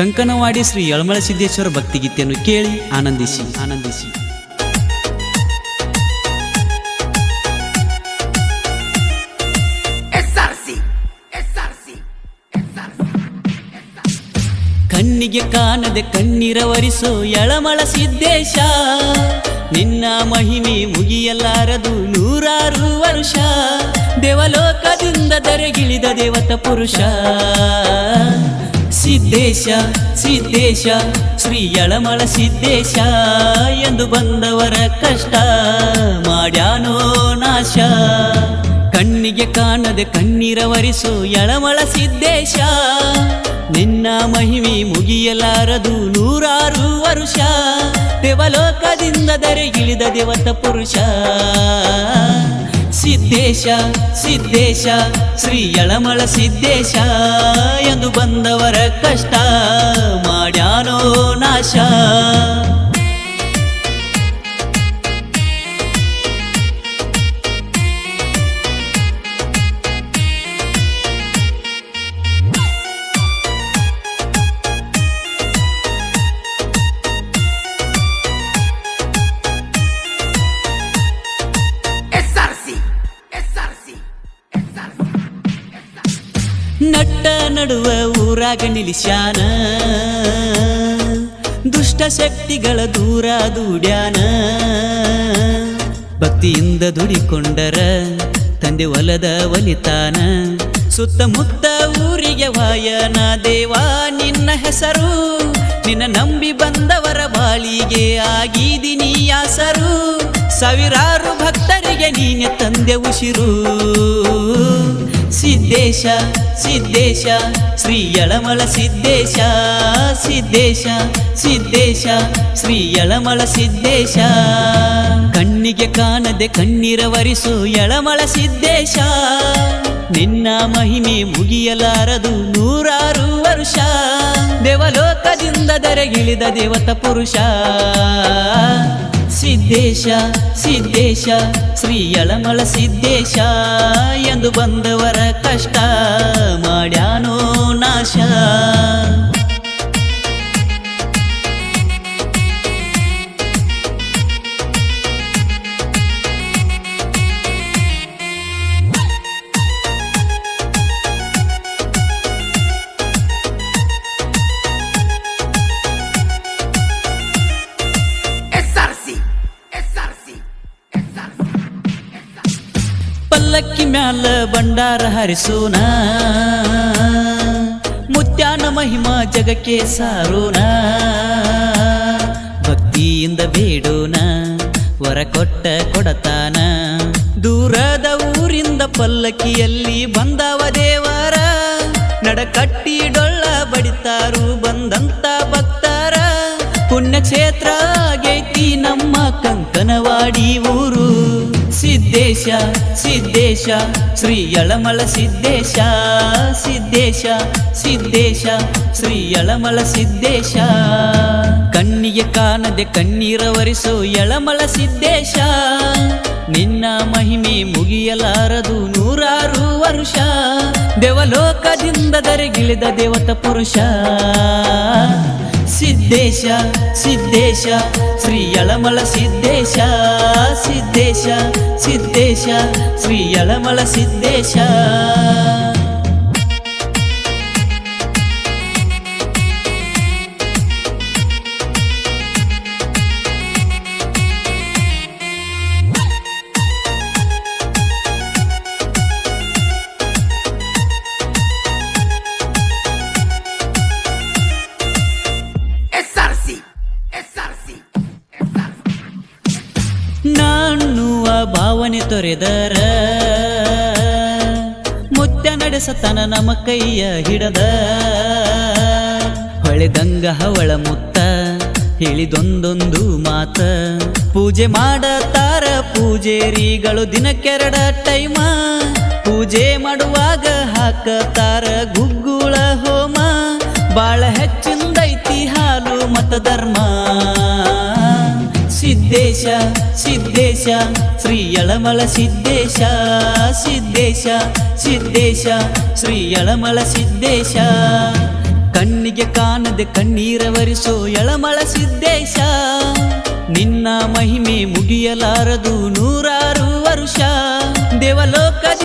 ಕಂಕನವಾಡಿ ಶ್ರೀ ಯಳಮಳ ಸಿದ್ದೇಶ್ವರ ಭಕ್ತಿಗೀತೆಯನ್ನು ಕೇಳಿ ಆನಂದಿಸಿ. ಆನಂದಿಸಿ. ಕಣ್ಣಿಗೆ ಕಾಣದೆ ಕಣ್ಣೀರವರಿಸೋ ಯಳಮಳ ಸಿದ್ದೇಶ. ನಿನ್ನ ಮಹಿಮೆ ಮುಗಿಯಲಾರದು ನೂರಾರು ವರುಷ. ದೇವಲೋಕದಿಂದ ದರೆಗಿಳಿದ ದೇವತ ಪುರುಷ. ಸಿದ್ದೇಶ ಸಿದ್ದೇಶ ಶ್ರೀ ಯಳಮಳ ಸಿದ್ದೇಶ ಎಂದು ಬಂದವರ ಕಷ್ಟ ಮಾಡ್ಯಾನೋ ನಾಶ. ಕಣ್ಣಿಗೆ ಕಾಣದೆ ಕಣ್ಣೀರವರಿಸು ಯಳಮಳ ಸಿದ್ದೇಶ. ನಿನ್ನ ಮಹಿಮೆ ಮುಗಿಯಲಾರದು ನೂರಾರು ವರುಷ. ದೇವಲೋಕದಿಂದ ದರೆಗಿಳಿದ ದೇವತ ಪುರುಷ. ಸಿದ್ದೇಶ ಸಿದ್ದೇಶ ಶ್ರೀ ಯಳಮಳ ಸಿದ್ದೇಶ ಎಂದು ಬಂದವರ ಕಷ್ಟ ಮಾಡ್ಯಾನೋ ನಾಶ. ನಟ್ಟ ನಡುವ ಊರಾಗ ನಿಲ್ಲಿಸ್ಯಾನ. ದುಷ್ಟ ಶಕ್ತಿಗಳ ದೂರ ದೂಡ್ಯಾನ. ಭಕ್ತಿಯಿಂದ ದುಡಿಕೊಂಡರ ತಂದೆ ಒಲದ ಒಲಿತಾನ. ಸುತ್ತಮುತ್ತ ಊರಿಗೆ ವಾಯನ, ದೇವಾ ನಿನ್ನ ಹೆಸರು. ನಿನ್ನ ನಂಬಿ ಬಂದವರ ಬಾಳಿಗೆ ಆಗಿದಿನಿ ಯಾಸರು ಸಾವಿರಾರು ಭಕ್ತರಿಗೆ ನೀನೆ ತಂದೆ ಉಸಿರು. ಸಿದ್ದೇಶ ಸಿದ್ದೇಶ ಶ್ರೀ ಯಳಮಳ ಸಿದ್ದೇಶ ಸಿದ್ದೇಶ ಸಿದ್ದೇಶ ಶ್ರೀ ಯಳಮಳ ಸಿದ್ದೇಶ. ಕಣ್ಣಿಗೆ ಕಾಣದೆ ಕಣ್ಣೀರವರಿಸು ಯಳಮಳ ಸಿದ್ದೇಶ. ನಿನ್ನ ಮಹಿಮೆ ಮುಗಿಯಲಾರದು ನೂರಾರು ವರುಷ. ದೇವಲೋಕದಿಂದ ದರೆಗಿಳಿದ ದೇವತ ಪುರುಷ. ಸಿದ್ದೇಶ ಸಿದ್ದೇಶ ಶ್ರೀ ಯಳಮಳ ಸಿದ್ದೇಶ ಎಂದು ಬಂದವರ ಕಷ್ಟ ಮಾಡ್ಯಾನೋ ನಾಶ. ಪಲ್ಲಕ್ಕಿ ಮ್ಯಾಲ ಬಂಡಾರ ಹರಿಸೋಣ. ಮುತ್ಯಾನ ಮಹಿಮಾ ಜಗಕ್ಕೆ ಸಾರೋಣ. ಭಕ್ತಿಯಿಂದ ಬೇಡೋಣ, ವರ ಕೊಟ್ಟ ಕೊಡತಾನ. ದೂರದ ಊರಿಂದ ಪಲ್ಲಕ್ಕಿಯಲ್ಲಿ ಬಂದವ ಸಿದ್ದೇಶ ಸಿದ್ದೇಶ ಶ್ರೀ ಯಳಮಲ ಸಿದ್ದೇಶ ಸಿದ್ದೇಶ ಸಿದ್ದೇಶ ಶ್ರೀ ಯಳಮಲ ಸಿದ್ದೇಶ. ಕಣ್ಣಿಗೆ ಕಾಣದೆ ಕಣ್ಣೀರ ಒರೆಸು ಯಳಮಲ ಸಿದ್ದೇಶ. ನಿನ್ನ ಮಹಿಮೆ ಮುಗಿಯಲಾರದು ನೂರಾರು ವರುಷ. ದೇವಲೋಕದಿಂದ ದರೆಗಿಳಿದ ದೇವತ ಪುರುಷ. ಸಿದ್ದೇಶ ಸಿದ್ದೇಶ ಶ್ರೀ ಯಳಮಳ ಸಿದ್ದೇಶ ಸಿದ್ದೇಶ ಸಿದ್ದೇಶ ಶ್ರೀ ಯಳಮಳ ಸಿದ್ದೇಶ ನಾಣ್ಣುವ ಭಾವನೆ ತೊರೆದರ. ಮುತ್ತ ನಡೆಸತನ ನಮ್ಮ ಕೈಯ ಹಿಡದ. ಹೊಳೆದಂಗ ಹವಳ ಮುತ್ತ, ಹೇಳಿದೊಂದೊಂದು ಮಾತ. ಪೂಜೆ ಮಾಡತಾರ ಪೂಜೇರಿಗಳು ದಿನಕ್ಕೆರಡ ಟೈಮ. ಪೂಜೆ ಮಾಡುವಾಗ ಹಾಕತಾರ ಗುಗ್ಗುಳ ಹೋಮ. ಬಾಳ ಹೆಚ್ಚಿಂದೈತಿ ಹಾಲು ಮತ ಧರ್ಮ. ಸಿದ್ದೇಶ ಸಿದ್ದೇಶ ಶ್ರೀ ಯಳಮಳ ಸಿದ್ದೇಶ ಸಿದ್ದೇಶ ಸಿದ್ದೇಶ ಶ್ರೀ ಯಳಮಳ ಸಿದ್ದೇಶ. ಕಣ್ಣಿಗೆ ಕಾಣದೆ ಕಣ್ಣೀರ ವರಿಸೋ ಎಳಮಳ ಸಿದ್ದೇಶ. ನಿನ್ನ ಮಹಿಮೆ ಮುಗಿಯಲಾರದು ನೂರಾರು ವರುಷ. ದೇವಲೋಕ